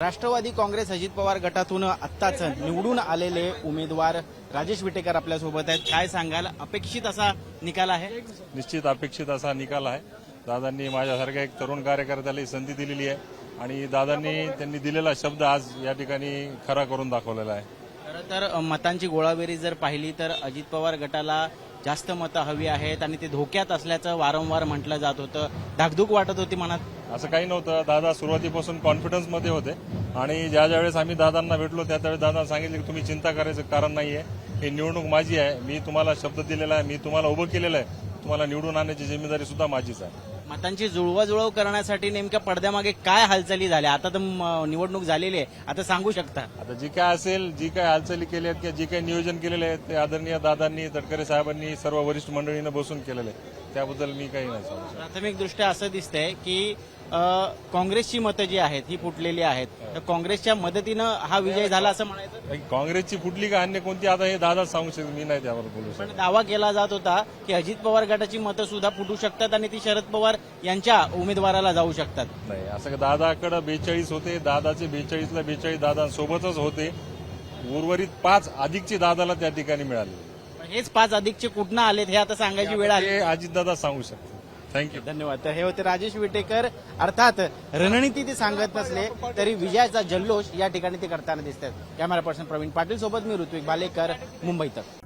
राष्ट्रवादी काँग्रेस अजित पवार गटातून आत्ताच निवडून आलेले उमेदवार राजेश विटेकर आपल्यासोबत आहेत. काय सांगाल? अपेक्षित असा निकाल आहे? निश्चित अपेक्षित असा निकाल आहे. दादांनी माझ्यासारख्या एक तरुण कार्यकर्त्याला ही संधी दिलेली आहे आणि दादांनी त्यांनी दिलेला शब्द आज या ठिकाणी खरा करून दाखवलेला आहे. खरं तर मतांची गोळाबेरी जर पाहिली तर अजित पवार गटाला जास्त मतं हवी आहेत आणि ते धोक्यात असल्याचं वारंवार म्हटलं जात होतं. धाकधूक वाटत होती मनात. असं काही नव्हतं. दादा सुरुवातीपासून कॉन्फिडन्समध्ये होते. आणि ज्या ज्या वेळेस आम्ही दादांना भेटलो त्या त्यावेळेस दादांना सांगितलं की तुम्ही चिंता करायचं कारण नाहीये. ही निवडणूक माझी आहे. मी तुम्हाला शब्द दिलेला आहे. मी तुम्हाला उभं केलेलं आहे. तुम्हाला निवडून आणण्याची जिम्मेदारी सुद्धा माझीच आहे. मतांची जुळवाजुळव करण्यासाठी नेमक्या पडद्यामागे काय हालचाली झाल्या? आता तर निवडणूक झालेली आहे. आता सांगू शकता. आता जी काय असेल जी काय हालचाली केल्या आहेत किंवा जी काही नियोजन केलेले आहेत ते आदरणीय दादांनी तटकरे साहेबांनी सर्व वरिष्ठ मंडळीनं बसून केलेले आहे. त्याबद्दल मी काही नाही सांगू शकत. प्राथमिक दृष्ट्या असं दिसतंय की अ, काँग्रेसची मतं जी आहेत ही फुटलेली आहेत. तर काँग्रेसच्या मदतीनं हा विजय झाला असं म्हणायचं? काँग्रेसची फुटली का अन्य कोणती? आता हे दादा सांगू शकतो मी नाही त्यावर बोलू शकत. पण दावा केला जात होता की अजित पवार गटाची मतं सुद्धा फुटू शकतात आणि ती शरद पवार यांच्या उमेदवाराला जाऊ शकतात. नाही असं का दादाकडे बेचाळीस होते दादाचे बेचाळीसला बेचाळीस दादा सोबतच होते. उर्वरित पाच अधिकचे दादाला त्या ठिकाणी मिळाले. हेच पाच अधिकचे कुठनं आलेत हे आता सांगायची वेळ आली. हे अजितदादा सांगू शकतो थँक्यू धन्यवाद. तर हे होते राजेश विटेकर. अर्थात रणनीती ते सांगत नसले तरी विजयाचा जल्लोष या ठिकाणी ते करताना दिसतात. कॅमेरा पर्सन प्रवीण पाटील सोबत मी ऋत्विक भालेकर मुंबई तक.